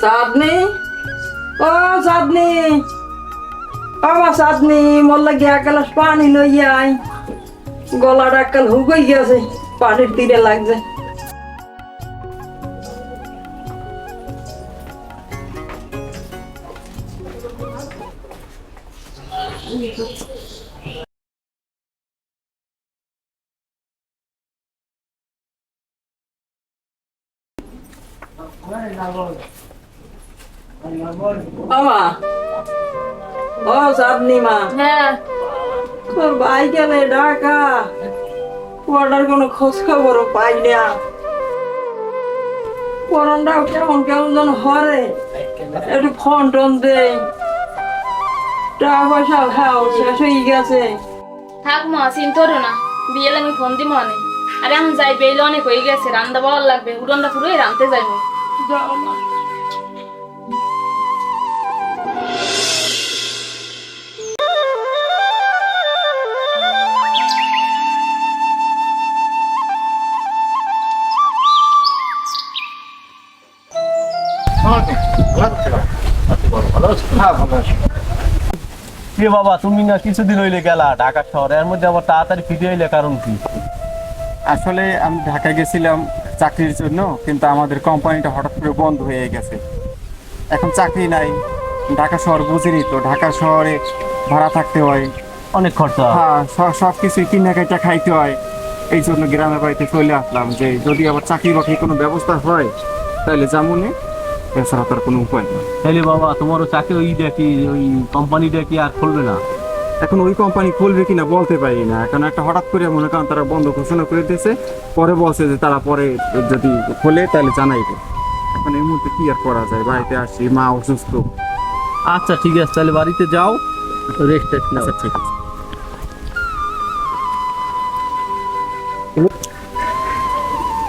চাঁদনি? ও চাঁদনি। বাবা চাঁদনি, মোর লাগে এক পানি লই আই গলাটা কাল হুকই গেছে, পানির তীরে লাগছে। বাবা। ও চাঁদনি মা হ্যাঁ। তোর ভাই গেলে ঢাকা। ওটার কোনো খোঁজ খবরও পাই না। পরনটাও কেমন কেমন যেন হরে। একটু ফোন টোন দে। টাকা পয়সা খাও শেষ হয়ে গেছে। থাক মা চিন্তা না। বিয়েলে আমি ফোন দিব অনেক আরে আমি যাই বেইলে অনেক হয়ে গেছে। রান্না বলার লাগবে। উড়নটা পুরোই রানতে যাইব। যাও মা। কি বাবা তুমি না কিছুদিন হইলে গেলা ঢাকা শহর এর মধ্যে আবার তাড়াতাড়ি ফিরে হইলে কারণ কি? আসলে আমি ঢাকা গেছিলাম চাকরির জন্য কিন্তু আমাদের কোম্পানিটা হঠাৎ করে বন্ধ হয়ে গেছে। এখন চাকরি নাই ঢাকা শহর বুঝিনি তো ঢাকা শহরে ভাড়া থাকতে হয়। অনেক খরচা। হ্যাঁ সব কাইটা খাইতে হয়। এই জন্য গ্রামের বাড়িতে চলে আসলাম যে যদি আবার চাকরি বাকরি কোনো ব্যবস্থা হয় তাহলে যেমনই এছাড়া তার কোনো উপায় নেই। তাহলে বাবা তোমারও চাকরি ওই দেখি ওই কোম্পানিটা কি আর খুলবে না। এখন ওই কোম্পানি খুলবে কিনা বলতে পারি না। এখন একটা হঠাৎ করে মনে করেন তারা বন্ধ ঘোষণা করে দিয়েছে পরে বলছে যে তারা পরে যদি খোলে তাহলে জানাইবে। এখন এই মুহূর্তে কি আর করা যায়? বাড়িতে আসি মা অসুস্থ। আচ্ছা ঠিক আছে তাহলে বাড়িতে যাও রেস্ট আচ্ছা ঠিক আছে।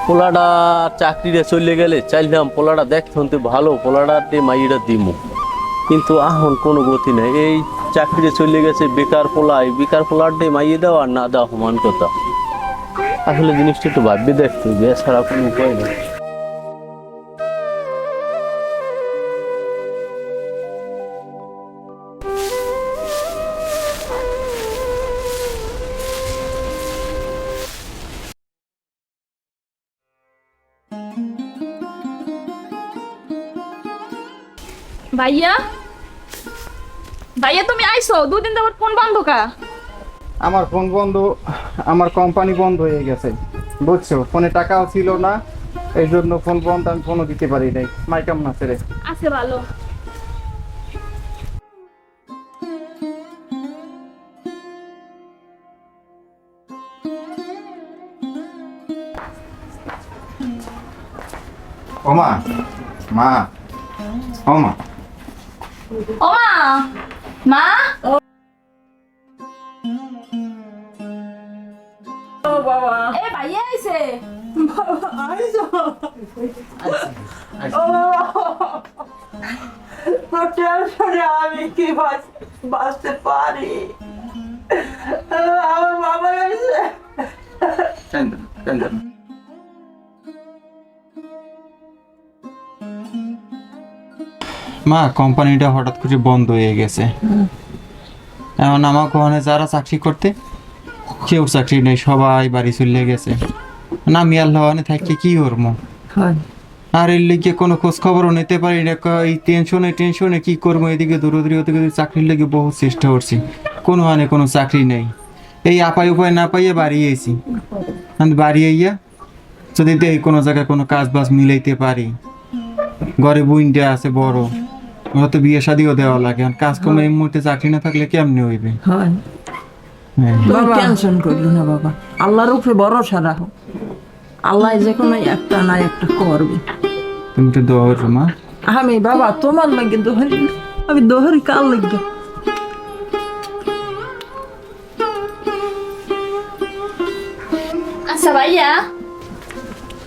পোলাটা চাকরিরে চলে গেলে চাইলাম পোলাটা দেখতে তো ভালো পোলাটা দিয়ে মাইটা দিমু। কিন্তু এখন কোনো গতি নেই। এই চাকরিতে চলে গেছে বেকার পোলা এই বেকার পোলার দিয়ে মাইয়ে দেওয়া আর না দাও সমান কথা। আসলে জিনিসটা একটু ভাববে দেখতে হবে এছাড়া কোনো উপায় নেই। ভাইয়া? ভাইয়া তুমি আইছো? দুদিন তো ফোন বন্ধ কা? আমার ফোন বন্ধ আমার কোম্পানি বন্ধ হয়ে গেছে। বুঝছ? ফোনে টাকাও ছিল না এই জন্য ফোন বন্ধ আমি ফোনও দিতে পারি নাই। মাই কেমন আছে রে? আছে ভালো। ওমা মা। ওমা। ও মা? মা ও বাবা। এ ভাইয়া আইছে। আইসো ও বাবা। তোর টেনশনে আমি কি বাঁচ- বাঁচতে পারি? আমার বাবা এসে মা কোম্পানিটা হঠাৎ করে বন্ধ হয়ে গেছে। এখন আমার ওখানে যারা চাকরি করতে কেউ চাকরি নেই সবাই বাড়ি চলে গেছে। না আমি আল্লাহ থাকি কি করব? আর এর লিগে কোনো খোঁজ খবরও নিতে পারি না। এই টেনশনে টেনশনে কি করব? এদিকে দূরদূরি ওদিকে চাকরির লেগে বহু চেষ্টা করছি। কোনো হানে কোনো চাকরি নেই। এই আপায় উপায় না পাইয়ে বাড়ি আইছি। আমি বাড়ি আইয়া যদি দেখি কোনো জায়গায় কোনো কাজ বাজ মিলাইতে পারি। ঘরে বুইনটা আছে বড়। হয়তো বিয়ে শাদিও দেওয়া লাগে। আর কাজ কমে এই মুহূর্তে চাকরি না থাকলে কেমনি হইবে? হয়। বাবা। টেনশন করল না বাবা। আল্লাহর উপরে ভরসা রাখো। আল্লাহ যে কোনো একটা না একটা করবে। তুমি তো দোয়া করো মা। আমি বাবা তোমার লাগে দোহরি আমি দোহরি কার লাগে? আচ্ছা ভাইয়া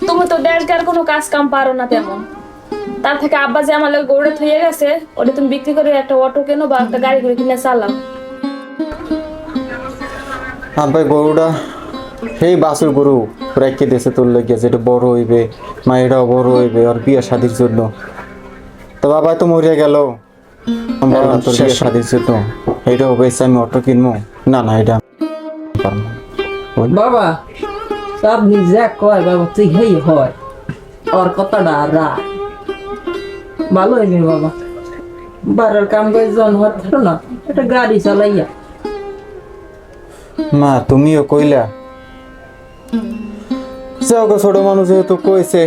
তুমি তো দেড়কার কোনো কাজ কাম পারো না তেমন। তার থেকে আব্বা যে আমার লাগে গৌড়ে থইয়ে গেছে ওটা তুমি বিক্রি করে একটা অটো কেনো বা একটা গাড়ি করে কিনে চালাও। আব্বাই গরুটা সেই বাসুর গরু রেখে দিয়েছে তোর লেগে যেটা বড় হইবে মায়েরাও বড় হইবে আর বিয়ে শাদির জন্য। তো বাবা তো মরে গেল। তোর শেষ। দিছে তো এইটাও বেশি আমি অটো কিনবো? না না এটা। বাবা চাঁদনি যা কয় বাবা তুই হেই হয়। ওর কথাটা রা ভালো হয়নি বাবা। বারের কাম করে জন হচ্ছিল না একটা গাড়ি চালাইয়া। মা তুমিও কইলা? যাও গো ছোট মানুষ যেহেতু কইছে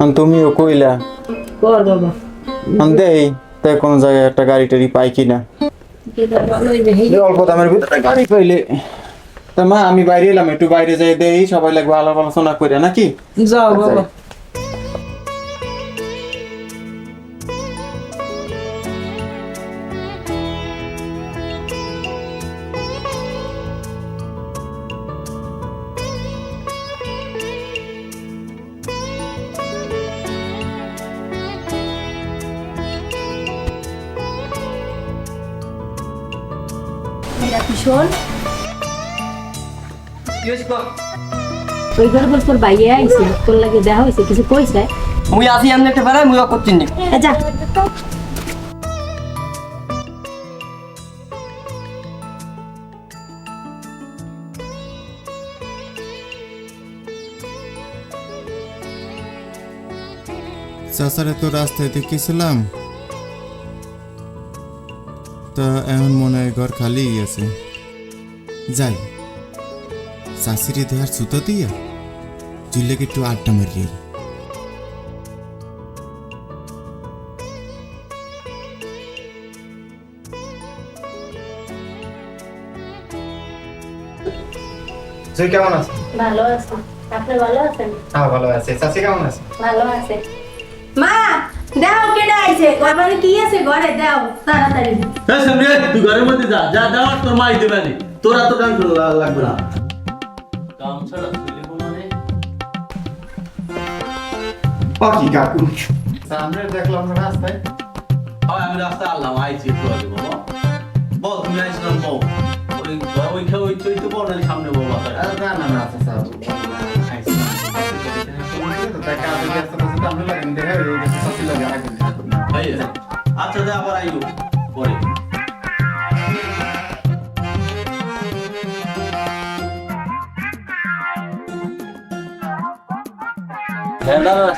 আর তুমিও কইলা। কর বাবা। আমি দেই তাই কোনো জায়গায় একটা গাড়ি টাড়ি পাই কিনা। এটা অল্প দামের ভিতরে গাড়ি পাইলে। তা মা আমি বাইরে এলাম একটু বাইরে যাই দেই সবাই লাগবে আলাপ আলোচনা করে নাকি? যাও বাবা। ওই ঘর বল তোর বাইরে আইছে তোর লাগে দেখা হয়েছে কিছু কইছে? মুই আসি এমনি একটা বেড়াই মুই করছি যা। চাচারে তো রাস্তায় দেখেছিলাম। তা এখন মনে হয় ঘর খালি আছে। যাই চাষিরে দেহার সুতো দিয়া। চুললে একটু আড্ডা মারিয়ে তুই কেমন আছিস ভালো আছে। আপনি ভালো আছেন? হ্যাঁ ভালো আছে। চাষি কেমন আছে ভালো আছে। মা দাও কেডা আইছে? ঘরে কি আছে? ঘরে দাও তাড়াতাড়ি। হ্যাঁ সামনে তুই ঘরের মধ্যে যা। যা দেওয়ার তোর দেবে না। তোরা তো টেনশন লাগবে না। পাখি কাকু সামনে দেখলাম রাস্তায়। হয় আমি রাস্তায় আল্লাহ আইছি বল তুমি আইছিলাম ওই ওই ওই ওই ওই তো বল নাহলে সামনে বল না না না আচ্ছা স্যার ভাই আচ্ছা দে আবার আইও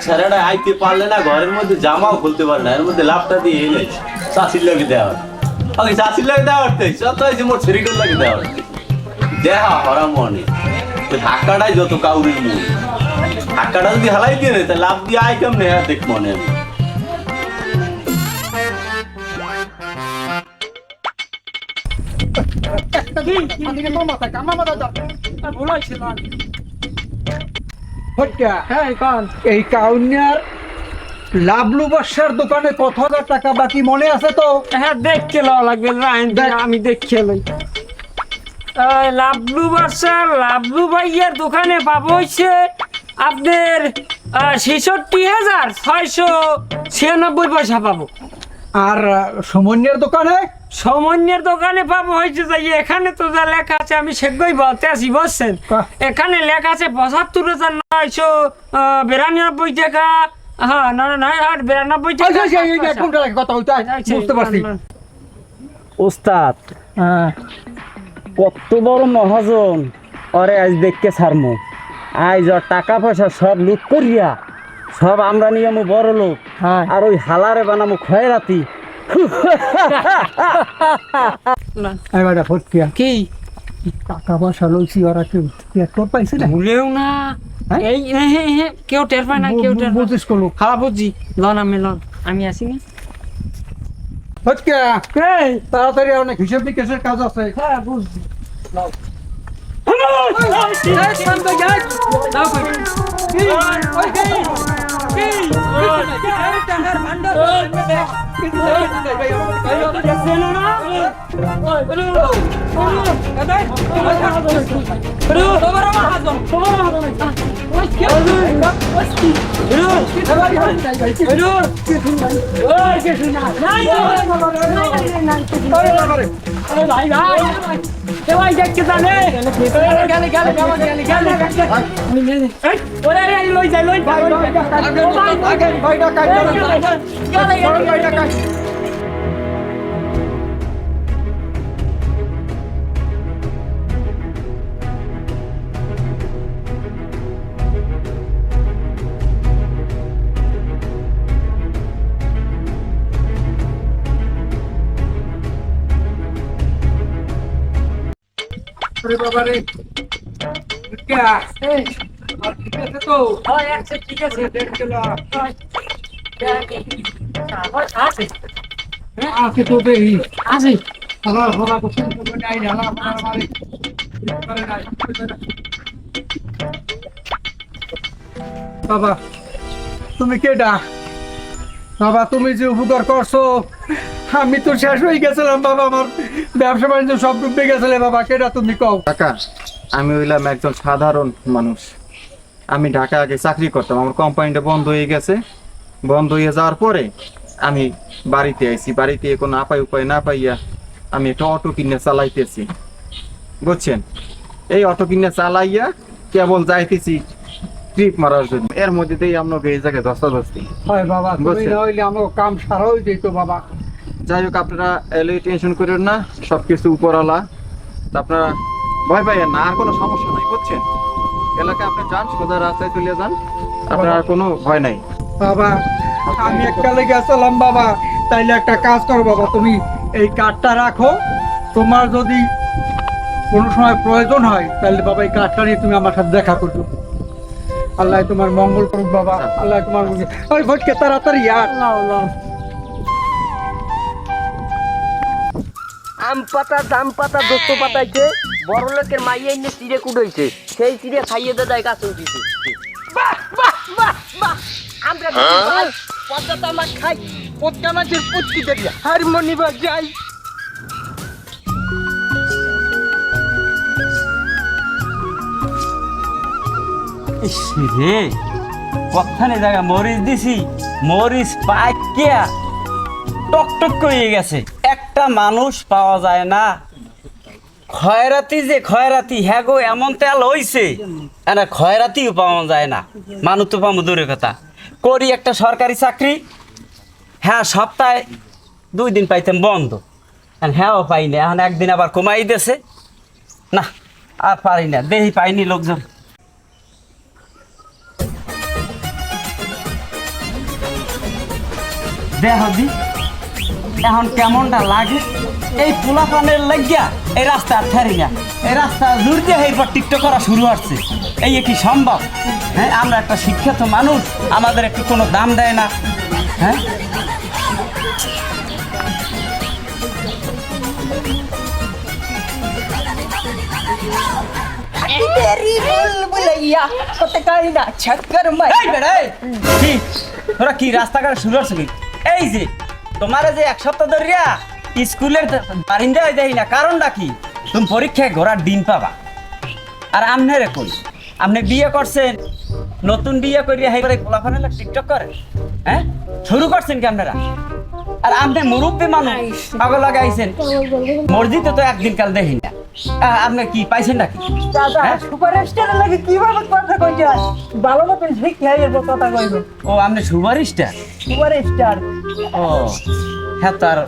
ছেলেটা আইতে পারলে না, ঘরের মধ্যে জামাও খুলতে পারে না, এর মধ্যে লাভটা দিয়ে এনে চাষির লাগে দেওয়া আগে চাষির লাগে দেওয়া লাগে দেওয়া দেহা হরা মনে ধাক্কাটাই যত কাউরির মনে। ধাক্কাটা যদি হালাই দিয়ে নেই তা লাভ দিয়ে আই কেমনে হ্যাঁ দেখ মনে। হত্যা হ্যাঁ কন। এই কাউনিয়ার লাভলু বর্ষার দোকানে কত হাজার টাকা বাকি মনে আছে তো? হ্যাঁ দেখতে লওয়া লাগবে আমি দেখে লই। এই লাভলু বাসা লাভলু ভাইয়ের দোকানে পাবো হচ্ছে আপনার ছেষট্টি হাজার ছয়শো ছিয়ানব্বই পয়সা পাবো। আর সুমন্যের দোকানে? সমন্যের দোকানে পাবো হয়েছে যাই এখানে তো যা লেখা আছে আমি সেগুলোই বলতে আছি বুঝছেন? বাহ। এখানে লেখা আছে পঁচাত্তর হাজার নয়শো বিরানব্বই টাকা। হ্যাঁ না না নয় আর বিরানব্বই আচ্ছা, টাকা আচ্ছা, কথা আচ্ছা, বুঝতে পারছি। ওস্তাদ হ্যাঁ। কত বড় মহাজন। অরে আজ দেখকে ছাড়মু। আজ ওর টাকা পয়সা সব লুট করিয়া সব আমরা নিয়ম বড় লোক হ্যাঁ। আর ওই হালারে বানামু খয়রাতি। এবার ফটকিয়া কি টাকা পয়সা লইছি ওরা কেউ তোর পাইছে না ভুলেও না হ্যাঁ? এই হ্যাঁ, হ্যাঁ, হ্যাঁ, কেউ টের পায় না কেউ টের। বুঝিস করল হ্যাঁ বুঝছি লন আমি লন আমি আসি না ফটকিয়া তাড়াতাড়ি অনেক হিসেব নিকেশের কাজ আছে হ্যাঁ বুঝছি গেলে গেলে ওরে লই যাই লই গেলে বাবা রে কে ঠিক আছে তো। হয় আছে ঠিক আছে। দেখছিল আছে। আছে তো দেই আছে। হলা হলা তো নাই হলা আমার মারে করে নাই। বাবা তুমি কেডা? বাবা তুমি যে উপকার করছ? আমি তো শেষ হয়ে গেছিলাম বাবা আমার ব্যবসা বাণিজ্য সব ডুবে গেছিলে বাবা কেডা তুমি কও। কাকা আমি হইলাম একজন সাধারণ মানুষ। আমি ঢাকা আগে চাকরি করতাম আমার কোম্পানিটা বন্ধ হয়ে গেছে। বন্ধ হয়ে যাওয়ার পরে আমি বাড়িতে আইছি বাড়িতে কোনো আপায় উপায় না পাইয়া আমি একটা অটো কিনে চালাইতেছি। বুঝছেন? এই অটো কিনে চালাইয়া কেবল যাইতেছি ট্রিপ মারার জন্য। এর মধ্যে দিয়ে আপনাকে এই জায়গায় ধস্তাধস্তি। হয় বাবা বুঝছেন। হইলে আমার কাম সারা হয়ে যেত বাবা। যাই হোক আপনারা এলে টেনশন করেন না সব কিছু উপরওয়ালা। তা আপনারা ভয় পাইয়েন না আর কোনো সমস্যা নাই বুঝছেন? এলাকায় আপনি যান সোজা রাস্তায় চলে যান আপনার আর কোনো ভয় নাই। বাবা আমি এককালে গেছিলাম বাবা। তাইলে একটা কাজ করো বাবা তুমি এই কার্ডটা রাখো। তোমার যদি কোনো সময় প্রয়োজন হয় তাহলে বাবা এই কার্ডটা নিয়ে তুমি আমার সাথে দেখা করবে আল্লাহ তোমার মঙ্গল করুক বাবা। আল্লাহ তোমার মঙ্গল ওই ভটকে তাড়াতাড়ি আর আম পাতা দাম পাতা দোস্ত পাতাইছে বড় লোকের মাইয়া এনে চিড়ে কুড়াইছে। সেই চিড়ে খাইয়ে দে দেয় গাছ উঠিছে। বাহ বাহ বাহ বাহ। আমরা পদ্মা তো খাই পদ্মা মাছের পুচকি দেবিয়া হারমোনি বাজাই। রে কখানে জায়গা মরিচ দিছি মরিচ পাইকিয়া টক করে গেছে। একটা মানুষ পাওয়া যায় না। খয়রাতি যে খয়রাতি হ্যাঁ গো, এমন তেল হইছে। না খয়রাতিও পাওয়া যায় না। মানুষ তো পাবো দূরের কথা। করি একটা সরকারি চাকরি হ্যাঁ সপ্তাহে দুই দিন পাইতাম বন্ধ। হ্যাঁও পাইনি এখন একদিন আবার কমাই দিয়েছে না, আর পারি না, দেহি পাইনি লোকজন। দেহ এখন কেমনটা লাগে? এই পোলাপানের লাগিয়া এই রাস্তা আর না এই রাস্তা দূর দিয়ে এরপর টিকটক করা শুরু হচ্ছে এই কি সম্ভব? হ্যাঁ আমরা একটা শিক্ষিত মানুষ আমাদের একটু কোনো দাম দেয় না। হ্যাঁ? এই বেটা, এই। কি? তোরা কি রাস্তাঘাট শুরু হচ্ছে এই যে তোমার যে এক সপ্তাহ ধরিয়া স্কুলের বারিন্দা হয়ে যাই না কারণটা কি? তুমি পরীক্ষায় ঘোরার দিন পাবা। আর আমনে রে কই? আপনি বিয়ে করছেন নতুন বিয়ে করিয়া হেই করে কোলাফানে টিকটক করে হ্যাঁ? শুরু করছেন কি আপনারা আর আপনি মুরব্বী মানুষ পাগল লাগাইছেন। মসজিদে তো একদিন কাল দেখি না। আপনি কি পাইছেন নাকি? হ্যাঁ? লাগে কীভাবে কথা ভালো মতন কইব। ও আপনি সুপারিশটা সুপারস্টার। ও হ্যাঁ তার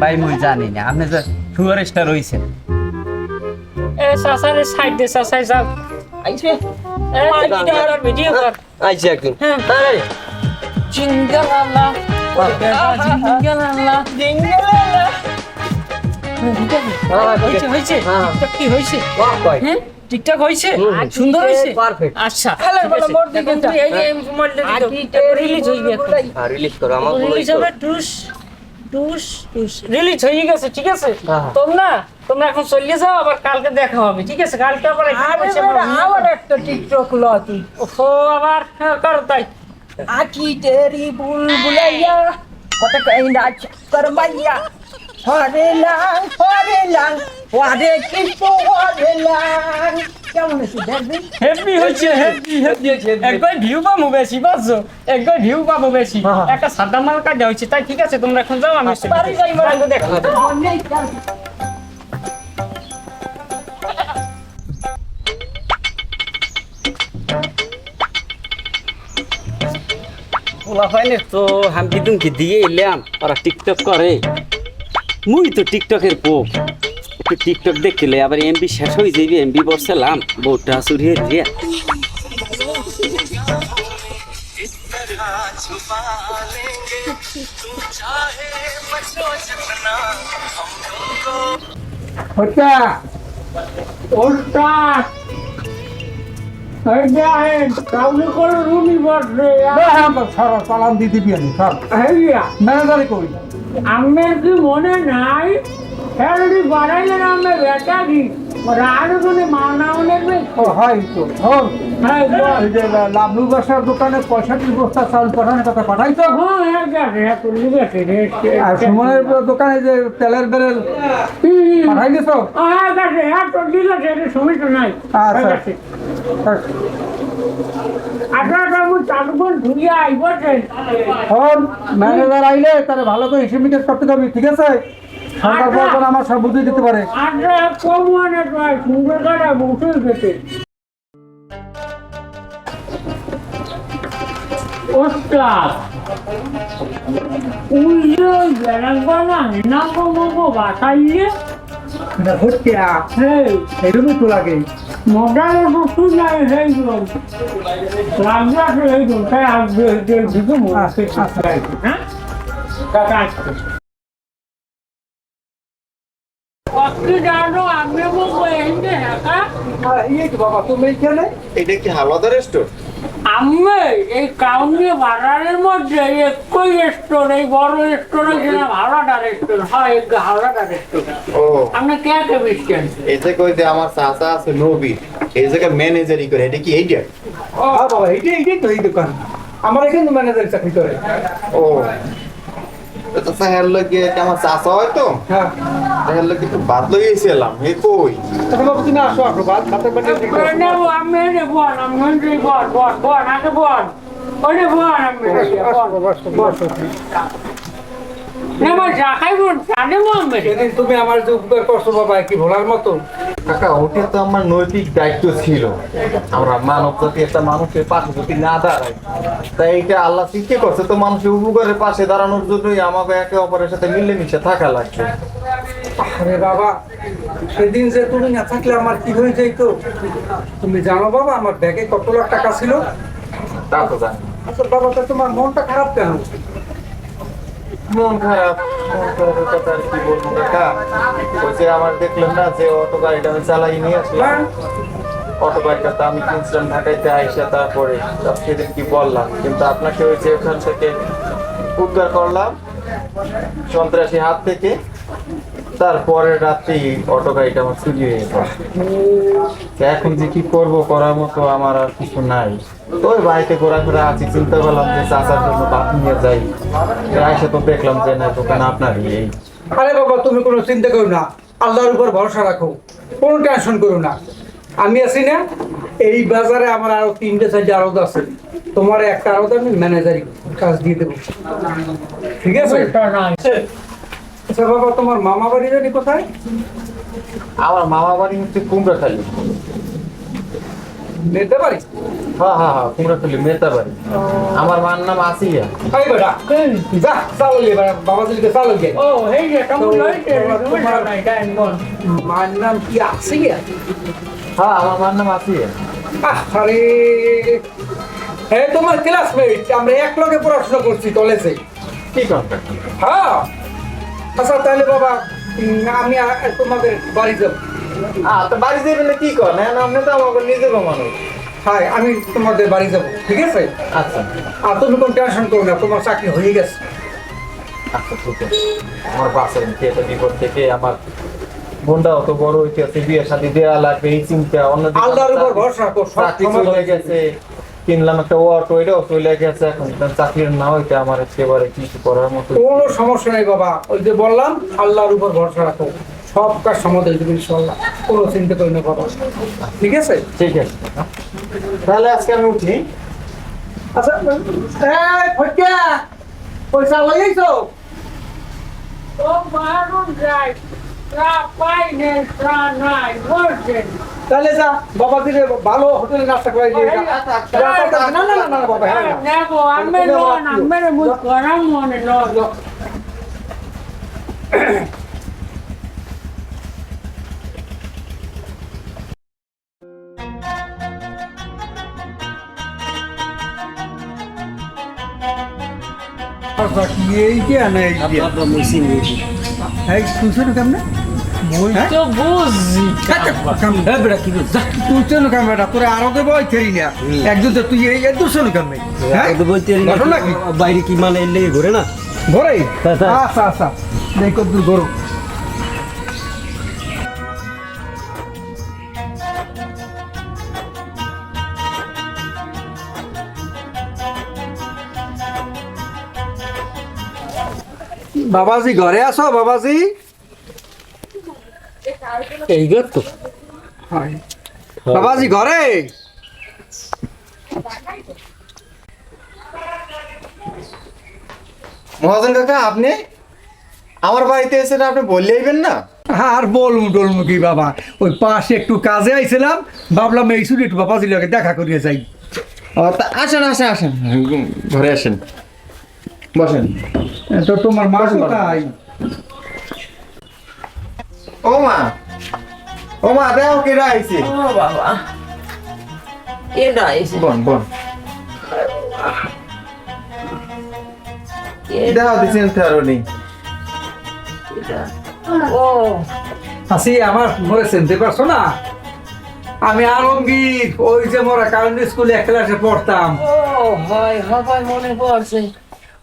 ভাই মুই জানি না। আপনি যে সুপারিশটা রইছেন এ সাসারে সাইড দে সাসাই যাও আইছে। এ ভিডিও ভিডিও কর। আইছে একদিন জিঙ্গালালা জিঙ্গালালা জিঙ্গালালা হয়েছে হয়েছে। কি হয়েছে? হ্যাঁ টিকটক হয়েছে? সুন্দর হয়েছে? পারফেক্ট আচ্ছা এখন তুই এই যে মোবাইলটা রিলিজ হয়ে গেছে। রিলিজ করো আমার রিলিজ হবে টুস টুস টুস। রিলিজ হয়ে গেছে ঠিক আছে? হ্যাঁ। তোমরা তোমরা এখন চলে যাও আবার কালকে দেখা হবে ঠিক আছে? কালকে আবার একটা টিকটক লতি ওহো আবার? হ্যাঁ, করো তাই। আকি তেরি বুলবুলাইয়া। কত কই নাচ করমাইয়া হেভি হেভি হেভি একবার ভিউ পাবো বেশি একবার ভিউ পাবো বেশি। একটা সাদা মাল কাটা হয়েছে তাই ঠিক আছে তোমরা এখন যাও আমি ওলা ফাইনে তো হামকি দুমকি দিয়ে এলাম ওরা টিকটক করে। মুই তো টিকটকের একটু টিকটক দেখলে আবার এমবি শেষ হয়ে যাবে এমবি বসছিলাম বউটা চুরিয়ে দিয়ে হচ্ছে ওস্তাদ দিয়ে দিবি আমি ম্যানেজারে কই আমার কি মনে নাই? হেলদি বাড়াইলেন বেটা কি রাজগুনে মানা হয় তো হ্যাঁ লাবলু বাসার দোকানে পঁয়ষট্টি বস্তা চাল পাঠানোর কথা পাঠাইছো? হ্যাঁ হ্যাঁ গেছে হ্যাঁ তুলি গেছে রে আর সুমনের দোকানে যে তেলের বেরেল পাঠাই দিছো? হ্যাঁ গেছে হ্যাঁ তো নাই। আচ্ছা। হয়ে। ম্যানেজার আইলে তাহলে ভালো করে হিসেব নিকেশ করতে হবে ঠিক আছে? যেন আমার সব বুঝিয়ে দিতে পারে। আচ্ছা ওস্তাদ ওই যে বেড়াবানা না বাসাইলে? হচ্ছে সেই এরকমই তো লাগে। মডালে বস্তু নাই সেইগুলো লাগবে আছে এইগুলো তাই আসবে দিকে মনে আছে হ্যাঁ? টাকা আসবে এটা কি হালদা স্টোর আমি এই কাউন্টি বাজারের মধ্যে একই স্টোর এই বড় স্টোরে যেটা হাওড়াটা রেস্টোর হয় এই হাওড়াটা আপনি কে কে কই যে আমার চাচা আছে নবী এই জায়গায় ম্যানেজারই করে এটা কি এইটা? ও। বাবা এইটা এইটাই তো এই দোকান। আমার এখানে ম্যানেজার চাকরি করে। ও। তো সাহের লগে আমার চাচা হয় তো? হ্যাঁ। সাহের লগে একটু বাদ লইয়েছিলাম হে কই? তখন বাবু তুমি আসো আসো বাদ হাতে বাটে নেব আমি রে বল আমি এনে বল বল বল আগে বল ওরে বল আমি নেব বল আমি সেদিন তুমি আমার যে উপকার করছ বাবা কি ভোলার মতো? কাকা ওটা তো আমার নৈতিক দায়িত্ব ছিল। আমরা মানব জাতি একটা মানুষের পাশে যদি না দাঁড়াই তাই এটা আল্লাহ সৃষ্টি করছে। তো মানুষের উপকারের পাশে দাঁড়ানোর জন্যই আমাকে একে অপরের সাথে মিলেমিশে থাকা লাগছে আরে বাবা সেদিন যে তুমি না থাকলে আমার কি হয়ে যেত তুমি জানো বাবা আমার ব্যাগে কত লাখ টাকা ছিল? তা তো জানি। আচ্ছা বাবা তা তোমার মনটা খারাপ কেন? মন খারাপ, মন খারাপের কথা আর কি বলব কাকা? ওই যে আমার দেখলেন না যে অটো গাড়িটা আমি চালাই নিয়ে আসলাম। অটো গাড়িটা তো আমি কিনছিলাম ঢাকাইতে আইসা তারপরে সেদিন কি বললাম? কিন্তু আপনাকে ওই যে ওখান থেকে উদ্ধার করলাম, সন্ত্রাসী হাত থেকে। তারপরের রাত্রি অটো গাড়িটা আমার চুরি হয়ে গেল। এখন যে কি করব, করার মতো আমার আর কিছু নাই। ওই বাড়িতে ঘোরাফেরা আছি চিন্তা করলাম যে চাচার জন্য নিয়ে যাই। এসে তো দেখলাম যে না দোকান আপনারই এই। আরে বাবা তুমি কোনো চিন্তা করো না। আল্লাহর উপর ভরসা রাখো। কোনো টেনশন করো না। আমি আছি না এই বাজারে আমার আরও তিনটে চারটে আরত আছে। তোমার একটা আরত আমি ম্যানেজারি কাজ দিয়ে দেবো। ঠিক আছে? আচ্ছা বাবা তোমার মামা বাড়ি জানি কোথায়? আমার মামা বাড়ি হচ্ছে কুমড়াখালি। নিতে পারি? হ্যাঁ হ্যাঁ হ্যাঁ কুমড়াখালি মেতা বাড়ি। আমার মার নাম আসিয়া। এই বেটা যা চালো লিয়ে বেটা বাবা দিদিকে চালো গিয়ে ও এই যে নাই টাইম মার নাম কি আসিয়া? হ্যাঁ আমার মার নাম আসিয়া। আরে হ্যাঁ তোমার ক্লাসমেট আমরা এক লগে পড়াশোনা করছি কলেজে কি কন্ট্রাক্ট হ্যাঁ আচ্ছা তাহলে বাবা আমি তোমাদের বাড়ি যাব। আহ তো বাড়ি যাবেন কি কর? না আপনি তো আমাকে নিজের মানুষ। হ্যাঁ আমি তোমাদের বাড়ি যাব ঠিক আছে? আচ্ছা। আর তুমি কোনো টেনশন করো না তোমার চাকরি হয়ে গেছে। আচ্ছা ঠিক আছে। আমার এটা বিপদ থেকে আমার বোনটা অত বড় হইতে আছে বিয়ে শাদি দেওয়া লাগবে এই চিন্তা অন্যদিকে আল্লাহর উপর ভরসা চাকরি চলে হয়ে গেছে। কিনলাম একটা অটো এটাও চলে গেছে এখন চাকরির না হইতে আমার একেবারে কিছু করার মতো কোনো সমস্যা নেই বাবা ওই যে বললাম আল্লাহর উপর ভরসা রাখো। সব কাজ সমাধান দেবে ইনশাল্লাহ কোনো চিন্তা করি না বাবা। ঠিক আছে? ঠিক আছে। তাহলে আজকে আমি উঠি। আচ্ছা পয়সা লাগাইছো ও বারো যাই তা তাহলে যা বাবা দিলে ভালো হোটেলে নাস্তা করে দিয়ে না না না না বাবা হ্যাঁ আমি এই যে না এই যে এই শুনছো না কেমনে? হ্যাঁ? কি? বাইরে কি মানে ঘরে ঘুরে না? ঘরে? তা। আচ্ছা আচ্ছা। নেই কত দূর ঘর বাবাজি ঘরে আছো বাবাজি? এই ঘর তো। হয়। বাবাজি ঘরে? মহাজন কাকা আপনি আমার বাড়িতে এসে আপনি বললে আইবেন না? আর বলমু টলমু কি বাবা? ওই পাশে একটু কাজে আইছিলাম ভাবলাম এই শুধু একটু বাবাজি লোকে দেখা করিয়ে যাই। আসেন আসেন আসেন। ঘরে আসেন। বসেন। তো তোমার মা কোথায় ও মা ও মা দেখো আইছে। ও বাবা। আইছে? বন বন। দেখো দিছেন ও। আসি আমার মনে চিনতে পারছ না? আমি আলমগীর ওই যে মোরা কারণ স্কুলে এক ক্লাসে পড়তাম। ও হয় হয় মনে পড়ছে।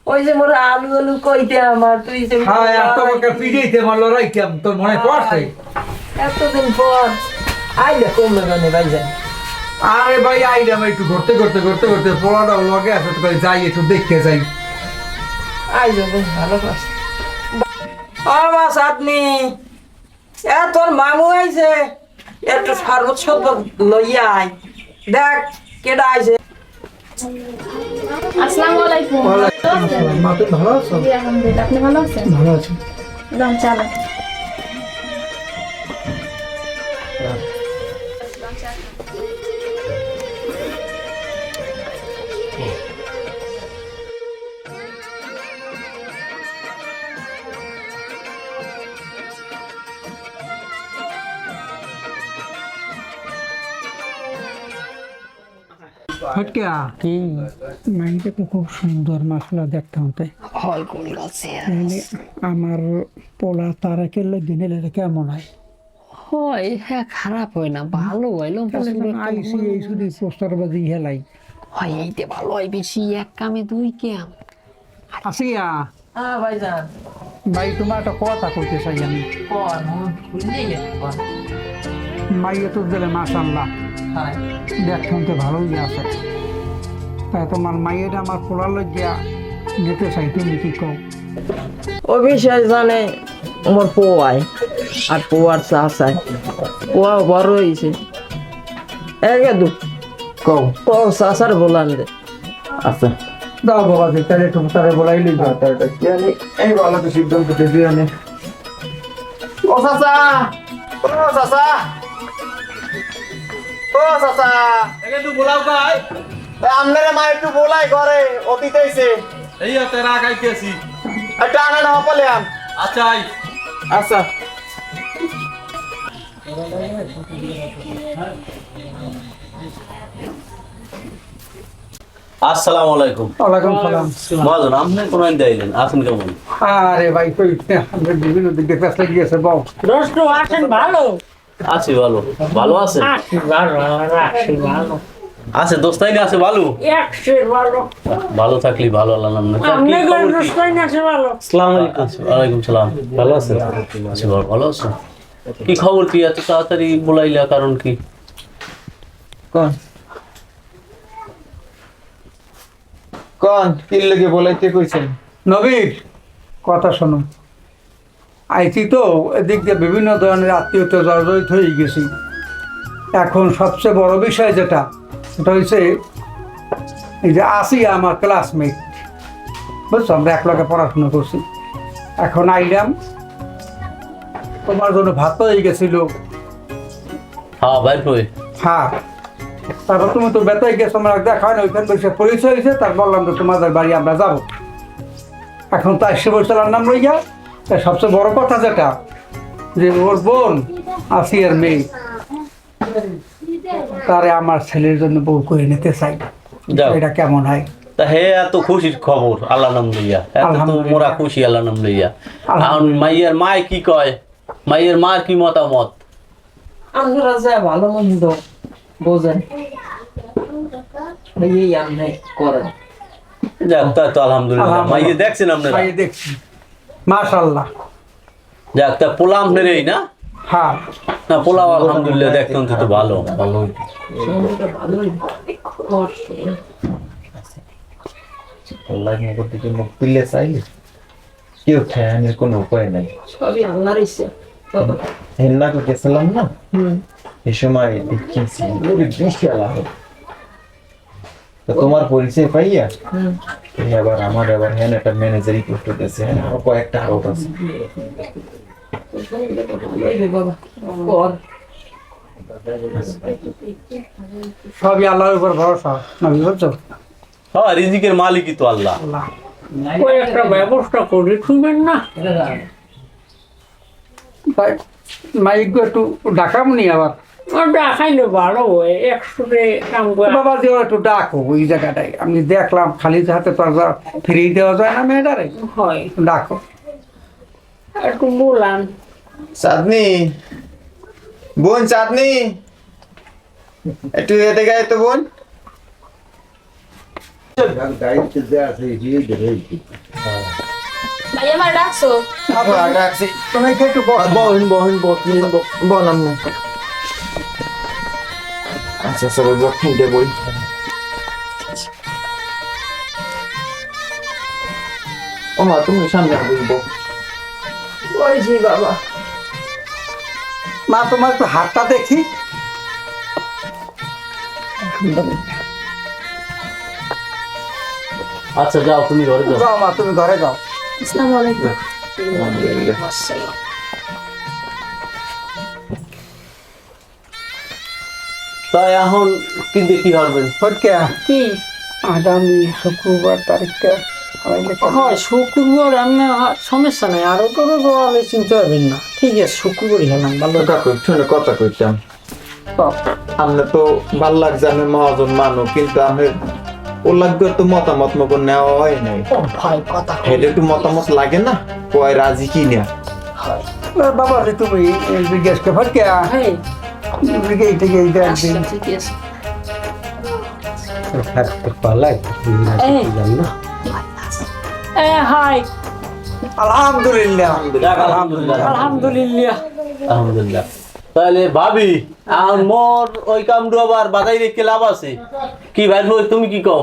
ওই যে মোর আলু আলু কইতে আমার তুই যে হ্যাঁ আর তোমাকে পিড়িতে আমার লড়াইতাম তোর মনে পড়ছে এতদিন পর। আইলে কমবে গানে ভাই যান আরে ভাই আইলাম একটু ঘুরতে ঘুরতে ঘুরতে ঘুরতে পড়াটা লগে আছে তো যাই একটু দেখে যাই। আই যাবে ভালো কাজ ও মা সাতনি এ তোর মামু আইছে। একটু শরবত শরবত লইয়া আই দেখ কেডা আইছে? আসসালামু আলাইকুম। মা তুমি ভালো আছো? জি আলহামদুলিল্লাহ। আপনি ভালো আছেন? ভালো আছেন একদম চালো কি খুব সুন্দর হয় গছে তাহলে আমার পোলা তারাকে কেমন হয়? হয় হ্যাঁ খারাপ হয় না ভালো হইল আইসি এই শুধু পোস্টার বাজি হেলাই। হয় এইতে ভালো হয় বেশি এক কামে দুই কাম আসিয়া হ্যাঁ ভাই ভাই তোমার একটা কথা কইতে চাই আমি। মাইয়ে তো দিলে মাসাল্লাহ হয় দেখতাম তো ভালোই আছে। তাই তোমার মাইয়েটা আমার পোলার লজ্জা যেতে চাই তুমি কি কও? ও বিষয় জানে আমার পোয়াই আর পোয়ার চাচাই পোয়াও বড় হয়েছে একে দু। কও। তোর চাচার বলান দে। আচ্ছা। দাও বাবা যে তাহলে তুমি তারে বলাই লই যাও এই ভালো তো সিদ্ধান্ত দিয়ে আনে। ও চাচা! ও চাচা! ও চাচা। একটু বলাও গাই আপনারা মা একটু বলাই ঘরে অতীত হইছে এই হাতে রাখাইতেছি একটু আনেন হপলে আন আচ্ছা আই। আচ্ছা। আসসালামু আলাইকুম। ওয়ালাইকুম সালাম। মহাজন আপনি কোন দিলেন আছেন কেমন? আরে ভাই কই আমরা বিভিন্ন দিকে ফেসলে গিয়েছে রোস্ট আছেন ভালো। আছি ভালো। ভালো আছে? আছি ভালো আছি ভালো। আছে দোস্তাইনে আছে ভালো? একশো ভালো। ভালো থাকলি ভালো আল্লাহ নাম আপনি রোস্ট আছে ভালো। আসসালামু আলাইকুম। ওয়ালাইকুম সালাম। ভালো আছেন? আছি ভালো ভালো আছো? কি খবর কি এত তাড়াতাড়ি বলাইলা কারণ কি? কোন? কোন? কি লেগে বলাইতে কইছেন? নবীর কথা শোনো। আইছি তো এদিক দিয়ে বিভিন্ন ধরনের আত্মীয়তা জর্জরিত হয়ে গেছি। এখন সবচেয়ে বড় বিষয় যেটা সেটা হচ্ছে এই যে আসি আমার ক্লাসমেট বুঝছ? আমরা এক লগে পড়াশোনা করছি। এখন আইলাম তোমার জন্য ভাত হয়ে গেছিল। হ্যাঁ হ্যাঁ। তারপর তুমি তো বেতাই গেছো আমার দেখা হয় না ওইখান বসে পরিচয় হয়েছে তার বললাম তো তোমাদের বাড়ি আমরা যাব। এখন তো আসছে বৈশালার নাম রইয়া? সবচেয়ে বড় কথা যেটা যে ওর বোন আসিয়ার মেয়ে তারে আমার ছেলের জন্য বউ করে নিতে চাই। এটা কেমন হয়? তা হে এত খুশির খবর আল্লাহ নাম লইয়া। এত তো। মোরা খুশি আল্লাহ নাম লইয়া। এখন। মাইয়ের মায় কি কয়? মাইয়ের মার কি মতামত? আপনারা যা ভালো মন্দ বোঝেন এই করেন। যাক তা তো আলহামদুলিল্লাহ। মাইয়ে দেখছেন আপনারা? দেখছি। মাশাল্লাহ যাক তা পোলা না? হ্যাঁ। না পোলাও আলহামদুলিল্লাহ দেখতেন তো তো ভালো। ভালো। ঠেয়ানের কোনো উপায় নাই। সবই আল্লাহর ইচ্ছা। হেন্না গেছিলাম না? এই সময় দেখেছি তোমার পরিচয় পাইয়া? এই আবার আমার আবার হ্যাঁ একটা ম্যানেজারই করতে দিয়েছে হ্যাঁ আরও কয়েকটা আহত আছে। সবই আল্লাহর উপর ভরসা না বুঝছ? হ্যাঁ রিজিকের মালিকই তো আল্লাহ। একটা ব্যবস্থা করে শুনবেন না? তাই মাইক একটু ডাকামনি আবার। ওটা খাইলে ভালো হয় একসাথে কাম করে বাবা যে একটু ডাকো ওই জায়গাটায় আমি দেখলাম খালি হাতে তো আর ফ্রি দেওয়া যায় না মেয়েটারে হয় ডাকো একটু বলান চাঁদনি বোন চাঁদনি একটু এদিকে আয় তো বোন ভাই আমার ডাকছো ডাকছি তুমি একটু বস বহেন বহেন বনাম আচ্ছা সবাই বক্ষিনটে বই ও মা তুমি সামনে বলব ওই জি বাবা। মা তোমার একটু হাতটা দেখি। আচ্ছা যাও তুমি ঘরে যাও। যাও মা তুমি ঘরে যাও। আসসালামু আলাইকুম। তাই এখন কিন্তু কি করবেন? ফটকে? কি? আগামী শুক্রবার তারিখটা? হয় শুক্রবার আমি সমস্যা নাই আরও করে গোয়ালে চিনতে পারবেন না। ঠিক আছে শুক্রবারই হলাম ভালো কথা কইছো না কথা কইতাম। আমরা তো ভালো লাগছে আমি মহাজন মানো কিন্তু আমি ও লাগবে তো মতামত মতো নেওয়া হয় নাই। ও ভাই কথা এটা একটু মতামত লাগে না? কয় রাজি কি না? বাবা রে তুমি জিজ্ঞেসকে ফটকে? হ্যাঁ। হাই আলহামদুলিল্লাহ আলহামদুলিল্লাহ আলহামদুলিল্লাহ আলহামদুলিল্লাহ তাহলে ভাবি আর মোর ওই কামটু আবার বাজাই রেখে লাভ আছে? কি ভাই তুমি কি কও?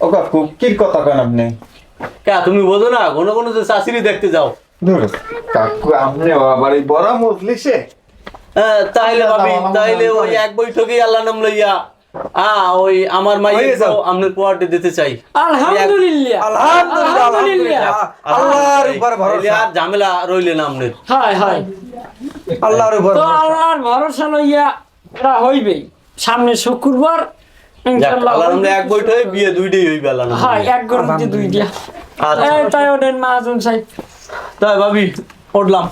ও কাকু কি কথা কেন আপনি? কে তুমি বোঝো না কোনো কোনো যে দেখতে যাও। ধুর, কাকু আপনি আবার এই বড় মজলিসে হ্যাঁ, তাইলে ভাবি তাইলে ওই এক বৈঠকেই আল্লাহ নাম লইয়া হ্যাঁ ওই আমার হয়ে যাও। আপনার পোয়াটে দিতে চাই। আলহামদুলিল্লাহ। আলহামদুলিল্লাহ আলহামদুলিল্লাহ। আল্লাহর উপর ভরসা। আর ঝামেলা রইলে না আপনার হাই হাই আল্লাহর উপর তো আল্লাহর ভরসা লইয়া হইবেই। সামনে শুক্রবার ইনশাআল্লাহ হইবে। এক বৈঠকে বিয়ে দুইটাই হইবে আল্লাহ লইয়া। এক গরম দুই দিয়া। আচ্ছা। তাই মাহাজন সাহেব। তাই ভাবি উঠলাম।